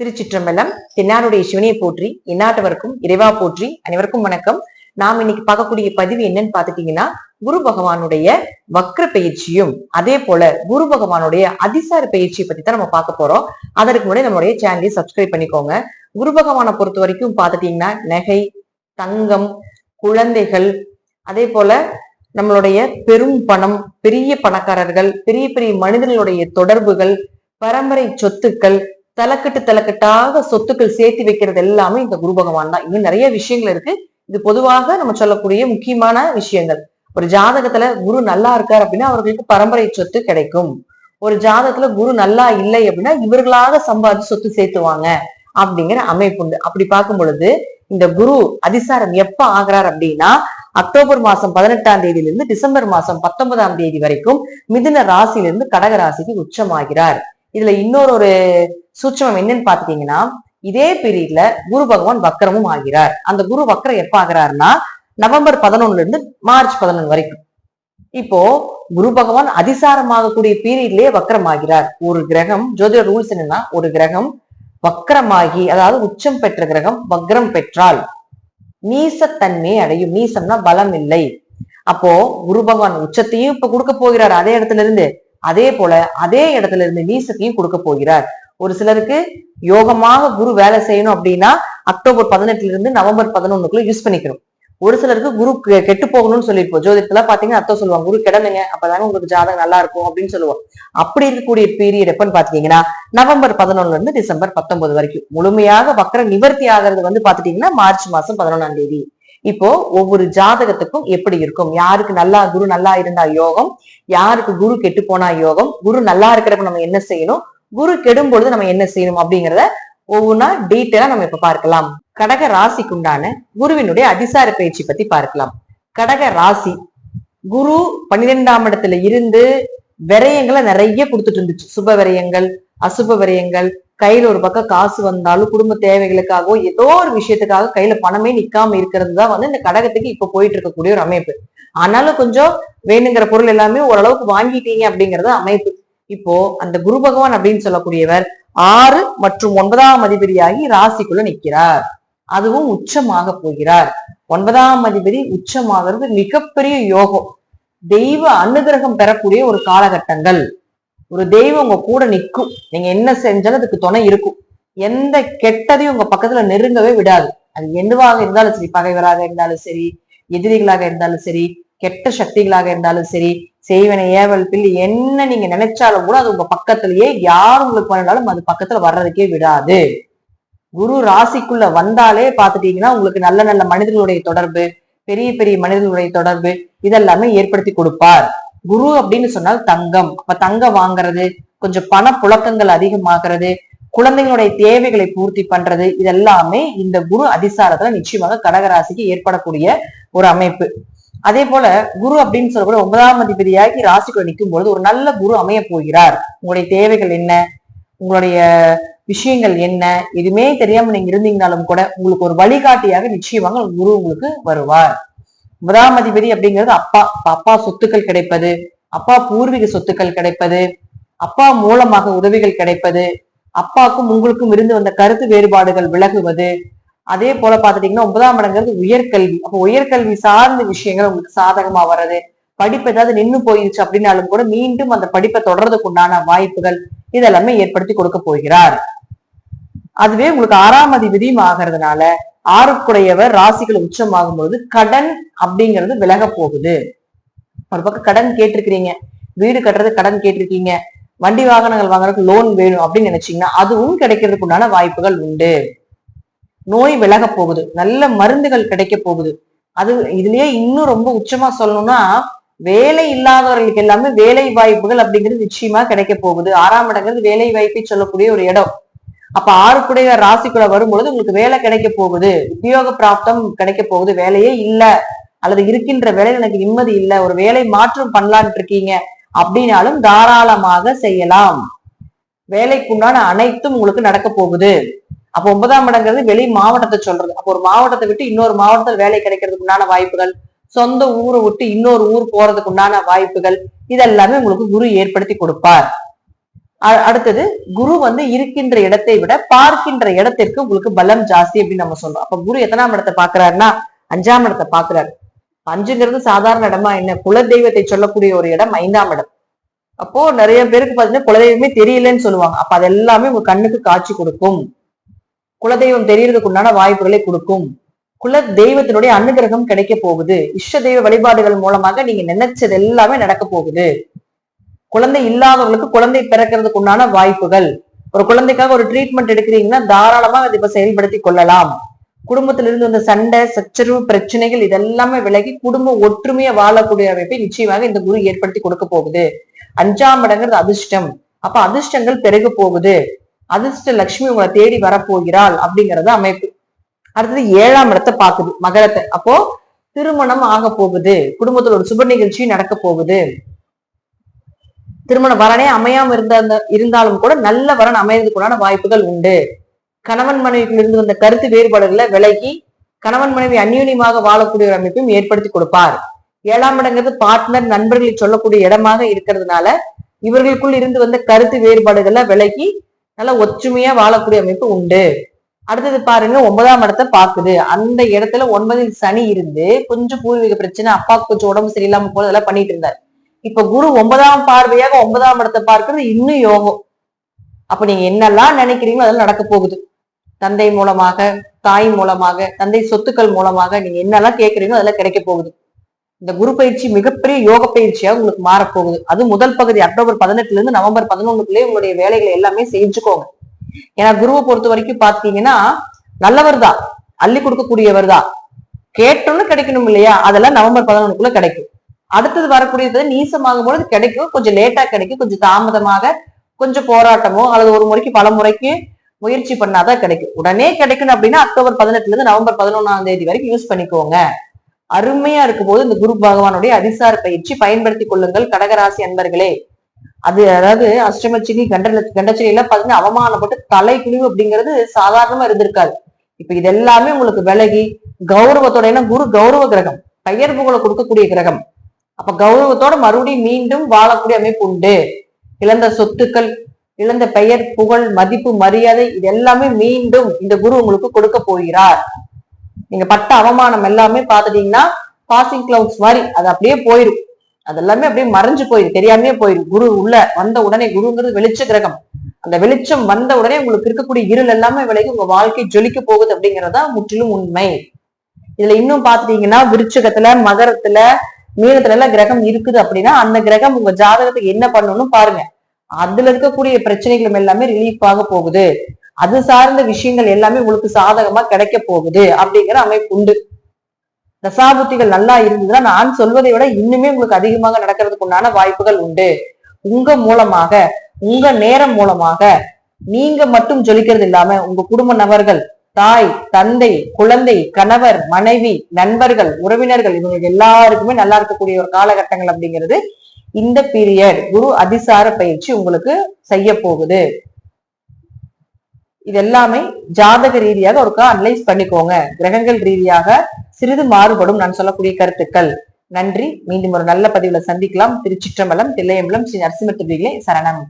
திருச்சிற்றம்பலம் தென்னாருடைய சிவனியை போற்றி எந்நாட்டவருக்கும் இறைவா போற்றி அனைவருக்கும் வணக்கம். நாம் இன்னைக்கு பார்க்கக்கூடிய பதிவு என்னன்னு பாத்துட்டீங்கன்னா குரு பகவானுடைய வக்ர பயிற்சியும் அதே போல குரு பகவானுடைய அதிசார பயிற்சியை பத்தி தான் நம்ம பார்க்க போறோம். அதற்கு முன்னாடி நம்மளுடைய சேனலை சப்ஸ்கிரைப் பண்ணிக்கோங்க. குரு பகவானை பொறுத்த வரைக்கும் பார்த்துட்டீங்கன்னா நகை தங்கம் குழந்தைகள் அதே போல நம்மளுடைய பெரும் பணம் பெரிய பணக்காரர்கள் பெரிய பெரிய மனிதர்களுடைய தொடர்புகள் பரம்பரை சொத்துக்கள் தலைக்கட்டு தலைக்கட்டாக சொத்துக்கள் சேர்த்து வைக்கிறது எல்லாமே இந்த குரு பகவான் தான். இன்னும் நிறைய விஷயங்கள் இருக்கு. இது பொதுவாக நம்ம சொல்லக்கூடிய முக்கியமான விஷயங்கள். ஒரு ஜாதகத்துல குரு நல்லா இருக்கார் அப்படின்னா அவர்களுக்கு பரம்பரை சொத்து கிடைக்கும். ஒரு ஜாதகத்துல குரு நல்லா இல்லை அப்படின்னா இவர்களாக சம்பாதிச்சு சொத்து சேர்த்துவாங்க அப்படிங்கிற அமைப்பு உண்டு. அப்படி பார்க்கும் பொழுது இந்த குரு அதிசாரம் எப்ப ஆகிறார் அப்படின்னா அக்டோபர் மாசம் பதினெட்டாம் தேதியிலிருந்து டிசம்பர் மாசம் பத்தொன்பதாம் தேதி வரைக்கும் மிதுன ராசியிலிருந்து கடக ராசிக்கு உச்சமாகிறார். இதுல இன்னொரு ஒரு சூட்சமம் என்னன்னு பாத்துட்டீங்கன்னா இதே பீரியட்ல குரு பகவான் வக்கரமும் ஆகிறார். அந்த குரு வக்கரம் எப்ப ஆகிறாருன்னா நவம்பர் பதினொன்னுல இருந்து மார்ச் பதினொன்று வரைக்கும். இப்போ குரு பகவான் அதிசாரமாகக்கூடிய பீரியட்லயே வக்கரமாகிறார் ஒரு கிரகம் ஜோதிட ரூல்ஸ் என்னன்னா ஒரு கிரகம் வக்கரமாகி அதாவது உச்சம் பெற்ற கிரகம் வக்ரம் பெற்றால் நீசத்தன்மையை அடையும். நீசம்னா பலம் இல்லை. அப்போ குரு பகவான் உச்சத்தையும் இப்ப கொடுக்க போகிறார் அதே இடத்துல இருந்து. அதே போல அதே இடத்துல இருந்து நீசத்தையும் கொடுக்க போகிறார். ஒரு சிலருக்கு யோகமாக குரு வேலை செய்யணும் அப்படின்னா அக்டோபர் பதினெட்டுல இருந்து நவம்பர் பதினொன்னுக்குள்ள யூஸ் பண்ணிக்கணும். ஒரு சிலருக்கு குரு கெட்டு போகணும்னு சொல்லியிருப்போம். ஜோதிடத்துல பாத்தீங்கன்னா அத்தம் சொல்லுவாங்க. குரு கெடனுங்க அப்பதானே உங்களுக்கு ஜாதகம் நல்லா இருக்கும் அப்படின்னு சொல்லுவோம். அப்படி இருக்கக்கூடிய பீரியட் எப்பன்னு பாத்தீங்கன்னா நவம்பர் பதினொன்னுல இருந்து டிசம்பர் பத்தொன்பது வரைக்கும். முழுமையாக வக்கர நிவர்த்தி ஆகிறது வந்து பாத்துட்டீங்கன்னா மார்ச் மாசம் பதினொன்னாம் தேதி. இப்போ ஒவ்வொரு ஜாதகத்துக்கும் எப்படி இருக்கும்? யாருக்கு நல்லா குரு நல்லா இருந்தா யோகம்? யாருக்கு குரு கெட்டு போனா யோகம்? குரு நல்லா இருக்கிறப்ப நம்ம என்ன செய்யணும்? குரு கெடும் பொழுது நம்ம என்ன செய்யணும் அப்படிங்கிறத ஒவ்வொன்றா டீட்டெயிலா நம்ம இப்ப பார்க்கலாம். கடக ராசிக்குண்டான குருவினுடைய அதிசார பயிற்சி பத்தி பார்க்கலாம். கடக ராசி குரு பன்னிரெண்டாம் இடத்துல இருந்து விரயங்களை நிறைய கொடுத்துட்டு இருந்துச்சு. சுப விரயங்கள் அசுப விரயங்கள் கையில ஒரு பக்கம் காசு வந்தாலும் குடும்ப தேவைகளுக்காகவோ ஏதோ ஒரு விஷயத்துக்காக கையில பணமே நிக்காம இருக்கிறது தான் வந்து இந்த கடகத்துக்கு இப்ப போயிட்டு இருக்கக்கூடிய ஒரு அமைப்பு. ஆனாலும் கொஞ்சம் வேணுங்கிற பொருள் எல்லாமே ஓரளவுக்கு வாங்கிட்டீங்க அப்படிங்கறது அமைப்பு. இப்போ அந்த குரு பகவான் அப்படின்னு சொல்லக்கூடியவர் ஆறு மற்றும் ஒன்பதாம் அதிபதியாகி ராசிக்குள்ள நிற்கிறார். அதுவும் உச்சமாக போகிறார். ஒன்பதாம் அதிபதி உச்சமாகிறது மிகப்பெரிய யோகம். தெய்வ அனுகிரகம் பெறக்கூடிய ஒரு காலகட்டங்கள். ஒரு தெய்வம் உங்க கூட நிற்கும். நீங்க என்ன செஞ்சாலும் அதுக்கு துணை இருக்கும். எந்த கெட்டதையும் உங்க பக்கத்துல நெருங்கவே விடாது. அது என்னவாக இருந்தாலும் சரி பகைவராக இருந்தாலும் சரி எதிரிகளாக இருந்தாலும் சரி கெட்ட சக்திகளாக இருந்தாலும் சரி செய்வன ஏவல் பில் என்ன நீங்க நினைச்சாலும் கூட அது உங்க பக்கத்திலேயே யார் உங்களுக்கு பண்ணாலும் அது பக்கத்துல வர்றதுக்கே விடாது. குரு ராசிக்குள்ள வந்தாலே பாத்துட்டீங்கன்னா உங்களுக்கு நல்ல நல்ல மனிதர்களுடைய தொடர்பு பெரிய பெரிய மனிதர்களுடைய தொடர்பு இதெல்லாமே ஏற்படுத்தி கொடுப்பார். குரு அப்படின்னு சொன்னால் தங்கம். அப்ப தங்கம் வாங்குறது கொஞ்சம் பண புழக்கங்கள் அதிகமாகிறது குழந்தைகளுடைய தேவைகளை பூர்த்தி பண்றது இதெல்லாமே இந்த குரு அதிசாரத்துல நிச்சயமாக கடகராசிக்கு ஏற்படக்கூடிய ஒரு அமைப்பு. அதே போல குரு அப்படின்னு சொல்லக்கூடிய ஒன்பதாம் அதிபதியாகி ராசிக்குள்ள நிற்கும் பொழுது ஒரு நல்ல குரு அமைய போகிறார். உங்களுடைய தேவைகள் என்ன? உங்களுடைய விஷயங்கள் என்ன? எதுவுமே தெரியாம நீங்க இருந்தீங்கனாலும் கூட உங்களுக்கு ஒரு வழிகாட்டியாக நிச்சயமாக குரு உங்களுக்கு வருவார். ஒன்பதாம் அதிபதி அப்படிங்கிறது அப்பா அப்பா சொத்துக்கள் கிடைப்பது அப்பா பூர்வீக சொத்துக்கள் கிடைப்பது அப்பா மூலமாக உதவிகள் கிடைப்பது அப்பாவுக்கும் உங்களுக்கும் இருந்து வந்த கருத்து வேறுபாடுகள் விலகுவது அதே போல பாத்துட்டீங்கன்னா ஒன்பதாம் இடங்கிறது உயர்கல்வி. அப்போ உயர்கல்வி சார்ந்த விஷயங்கள் உங்களுக்கு சாதகமா வர்றது. படிப்பு ஏதாவது நின்று போயிருச்சு அப்படின்னாலும் கூட மீண்டும் அந்த படிப்பை தொடர்றதுக்கு உண்டான வாய்ப்புகள் இதெல்லாமே ஏற்படுத்தி கொடுக்க போகிறார். அதுவே உங்களுக்கு ஆறாம் அதிபதியும் ஆகிறதுனால ஆறுக்குடையவர் ராசிகள் உச்சமாகும் பொழுது கடன் அப்படிங்கிறது விலக போகுது. ஒரு பக்கம் கடன் கேட்டிருக்கிறீங்க. வீடு கட்டுறது கடன் கேட்டிருக்கீங்க. வண்டி வாகனங்கள் வாங்குறதுக்கு லோன் வேணும் அப்படின்னு நினைச்சீங்கன்னா அதுவும் கிடைக்கிறதுக்கு உண்டான வாய்ப்புகள் உண்டு. நோய் விலக போகுது. நல்ல மருந்துகள் கிடைக்க போகுது. அது இதுலயே இன்னும் ரொம்ப உச்சமா சொல்லணும்னா வேலை இல்லாதவர்களுக்கு எல்லாமே வேலை வாய்ப்புகள் அப்படிங்கிறது நிச்சயமா கிடைக்க போகுது. ஆறாம் இடங்கிறது வேலை வாய்ப்பை சொல்லக்கூடிய ஒரு இடம். அப்ப ஆறுக்குடைய ராசிக்குள்ள வரும்பொழுது உங்களுக்கு வேலை கிடைக்க போகுது. உத்தியோக பிராப்தம் கிடைக்க போகுது. வேலையே இல்லை. அல்லது இருக்கின்ற வேலையில எனக்கு நிம்மதி இல்ல. ஒரு வேலை மாற்றம் பண்ணலான்னு இருக்கீங்க அப்படின்னாலும் தாராளமாக செய்யலாம். வேலைக்குண்டான அனைத்தும் உங்களுக்கு நடக்க போகுது. அப்போ ஒன்பதாம் இடங்கிறது வெளி மாவட்டத்தை சொல்றது. அப்போ ஒரு மாவட்டத்தை விட்டு இன்னொரு மாவட்டத்தில் வேலை கிடைக்கிறதுக்கு உண்டான வாய்ப்புகள் சொந்த ஊரை விட்டு இன்னொரு ஊர் போறதுக்கு உண்டான வாய்ப்புகள் இதெல்லாமே உங்களுக்கு குரு ஏற்படுத்தி கொடுப்பார். அ- அடுத்தது குரு வந்து இருக்கின்ற இடத்தை விட பார்க்கின்ற இடத்திற்கு உங்களுக்கு பலம் ஜாஸ்தி அப்படின்னு நம்ம சொல்றோம். அப்ப குரு எத்தனாம் இடத்தை பாக்குறாருன்னா அஞ்சாம் இடத்தை பாக்குறாரு அஞ்சுங்கிறது சாதாரண இடமா என்ன? குல தெய்வத்தை சொல்லக்கூடிய ஒரு இடம் ஐந்தாம் இடம். அப்போ நிறைய பேருக்கு பாத்தீங்கன்னா குலதெய்வமே தெரியலன்னு சொல்லுவாங்க. அப்ப அது எல்லாமே உங்க கண்ணுக்கு காட்சி கொடுக்கும். குலதெய்வம் தெரியறதுக்கு உண்டான வாய்ப்புகளை கொடுக்கும். குல தெய்வத்தினுடைய அனுகிரகம் கிடைக்க போகுது. இஷ்ட தெய்வ வழிபாடுகள் மூலமாக நீங்க நினைச்சது எல்லாமே நடக்க போகுது. குழந்தை இல்லாதவங்களுக்கு குழந்தை பிறக்கிறதுக்கு உண்டான வாய்ப்புகள். ஒரு குழந்தைக்காக ஒரு ட்ரீட்மெண்ட் எடுக்கிறீங்கன்னா தாராளமா அதை இப்ப செயல்படுத்தி கொள்ளலாம். குடும்பத்திலிருந்து இருந்து வந்த சண்டை சச்சரவு பிரச்சனைகள் இதெல்லாமே விலகி குடும்ப ஒற்றுமையா வாழக்கூடிய அமைப்பை நிச்சயமாக இந்த குரு ஏற்படுத்தி கொடுக்க போகுது. அஞ்சாம் இடங்கிறது அதிர்ஷ்டம். அப்ப அதிர்ஷ்டங்கள் பெருக போகுது. அதிர்ஷ்ட லட்சுமி உங்களை தேடி வரப்போகிறாள் அப்படிங்கறது அமைப்பு. அடுத்தது ஏழாம் இடத்தை பாக்குது மகரத்தை. அப்போ திருமணம் ஆக போகுது. குடும்பத்துல ஒரு சுப நிகழ்ச்சி நடக்க போகுது. திருமண வரனே அமையாம இருந்த இருந்தாலும் கூட நல்ல வரன் அமையறதுக்குண்டான வாய்ப்புகள் உண்டு. கணவன் மனைவிக்குள் இருந்து வந்த கருத்து வேறுபாடுகளை விலகி கணவன் மனைவி அந்யூன்யமாக வாழக்கூடிய ஒரு அமைப்பையும் ஏற்படுத்தி கொடுப்பார். ஏழாம் இடங்கிறது பார்ட்னர் நண்பர்களை சொல்லக்கூடிய இடமாக இருக்கிறதுனால இவர்களுக்குள் இருந்து வந்த கருத்து வேறுபாடுகளை விலகி நல்ல ஒற்றுமையா வாழக்கூடிய அமைப்பு உண்டு. அடுத்தது பாருங்க ஒன்பதாம் இடத்தை பாக்குது அந்த இடத்துல ஒன்பதில் சனி இருந்து கொஞ்சம் பூர்வீக பிரச்சனை அப்பாவுக்கு கொஞ்சம் உடம்பு சரியில்லாம போல அதெல்லாம் பண்ணிட்டு இருந்தார். இப்ப குரு ஒன்பதாம் பார்வையாக ஒன்பதாம் இடத்தை பார்க்கிறது இன்னும் யோகம். அப்ப நீங்க என்னெல்லாம் நினைக்கிறீங்களோ அதெல்லாம் நடக்க போகுது. தந்தை மூலமாக தாய் மூலமாக தந்தை சொத்துக்கள் மூலமாக நீங்க என்னெல்லாம் கேட்கறீங்களோ அதெல்லாம் கிடைக்க போகுது. இந்த குரு பயிற்சி மிகப்பெரிய யோக பயிற்சியா உங்களுக்கு மாறப்போகுது. அது முதல் பகுதி அக்டோபர் பதினெட்டுல இருந்து நவம்பர் பதினொன்னுக்குள்ளே உங்களுடைய வேலைகளை எல்லாமே செஞ்சுக்கோங்க. ஏன்னா குருவை பொறுத்த வரைக்கும் பாத்தீங்கன்னா நல்லவர் தான். அள்ளி கொடுக்கக்கூடியவர் தான். கேட்டோன்னு கிடைக்கணும் இல்லையா? அதெல்லாம் நவம்பர் பதினொன்னுக்குள்ள கிடைக்கும். அடுத்தது வரக்கூடியது நீசமாகும் பொழுது கிடைக்கும். கொஞ்சம் லேட்டா கிடைக்கும். கொஞ்சம் தாமதமாக கொஞ்சம் போராட்டமோ அல்லது ஒரு முறைக்கு பல முறைக்கு முயற்சி பண்ணாதான் கிடைக்கும். உடனே கிடைக்கணும் அப்படின்னா அக்டோபர் பதினெட்டுல இருந்து நவம்பர் பதினொன்னாம் தேதி வரைக்கும் யூஸ் பண்ணிக்கோங்க. அருமையா இருக்கும் போது இந்த குரு பகவானுடைய அதிசார பயிற்சி பயன்படுத்திக் கொள்ளுங்கள் கடகராசி அன்பர்களே. அது அதாவது அஷ்டமச்சினி கண்ட கண்டச்சினி எல்லாம் பாத்தீங்கன்னா அவமானப்பட்டு தலை குழிவு அப்படிங்கிறது சாதாரணமா இருந்திருக்காது. இப்ப இது எல்லாமே உங்களுக்கு விலகி கௌரவத்தோட ஏன்னா குரு கௌரவ கிரகம் பெயர் புகழ கொடுக்கக்கூடிய கிரகம். அப்ப கௌரவத்தோட மறுபடியும் மீண்டும் வாழக்கூடிய அமைப்பு உண்டு. இழந்த சொத்துக்கள் இழந்த பெயர் புகழ் மதிப்பு மரியாதை இது எல்லாமே மீண்டும் இந்த குரு உங்களுக்கு கொடுக்க போகிறார். நீங்க பட்ட அவமானம் எல்லாமே பாத்துட்டீங்கன்னா பாசிங் கிளவுட்ஸ் மாதிரி அது அப்படியே போயிடும். அது எல்லாமே அப்படியே மறைஞ்சு போயிடும். தெரியாமே போயிடும். குரு உள்ள வந்த உடனே குருங்கிறது வெளிச்ச கிரகம். அந்த வெளிச்சம் வந்த உடனே உங்களுக்கு இருக்கக்கூடிய இருள் எல்லாமே விலகி உங்க வாழ்க்கை ஜொலிக்க போகுது அப்படிங்கறதா முற்றிலும் உண்மை. இதுல இன்னும் பாத்துட்டீங்கன்னா விருச்சகத்துல மகரத்துல மீனத்துல எல்லாம் கிரகம் இருக்குது அப்படின்னா அந்த கிரகம் உங்க ஜாதகத்துக்கு என்ன பண்ணணும்னு பாருங்க. அதுல இருக்கக்கூடிய பிரச்சனைகளும் எல்லாமே ரிலீஃப் ஆக போகுது. அது சார்ந்த விஷயங்கள் எல்லாமே உங்களுக்கு சாதகமா கிடைக்க போகுது அப்படிங்கிற அமைப்பு உண்டு. தசாபுத்திகள் நல்லா இருந்ததுன்னா நான் சொல்வதை விட இன்னுமே உங்களுக்கு அதிகமாக நடக்கிறதுக்கு உண்டான வாய்ப்புகள் உண்டு. உங்க மூலமாக உங்க நேரம் மூலமாக நீங்க மட்டும் ஜொலிக்கிறது இல்லாம உங்க குடும்ப நபர்கள் தாய் தந்தை குழந்தை கணவர் மனைவி நண்பர்கள் உறவினர்கள் இவங்க எல்லாருக்குமே நல்லா இருக்கக்கூடிய ஒரு காலகட்டங்கள் அப்படிங்கிறது இந்த பீரியட் குரு அதிசார பயிற்சி உங்களுக்கு செய்ய போகுது. இது எல்லாமே ஜாதக ரீதியாக ஒருக்கா அனலைஸ் பண்ணிக்கோங்க. கிரகங்கள் ரீதியாக சிறிது மாறுபடும் நான் சொல்லக்கூடிய கருத்துக்கள். நன்றி. மீண்டும் ஒரு நல்ல பதிவுல சந்திக்கலாம். திருச்சிற்றம்பலம் தில்லையம்பலம் ஸ்ரீ நரசிம்ம சரணம்.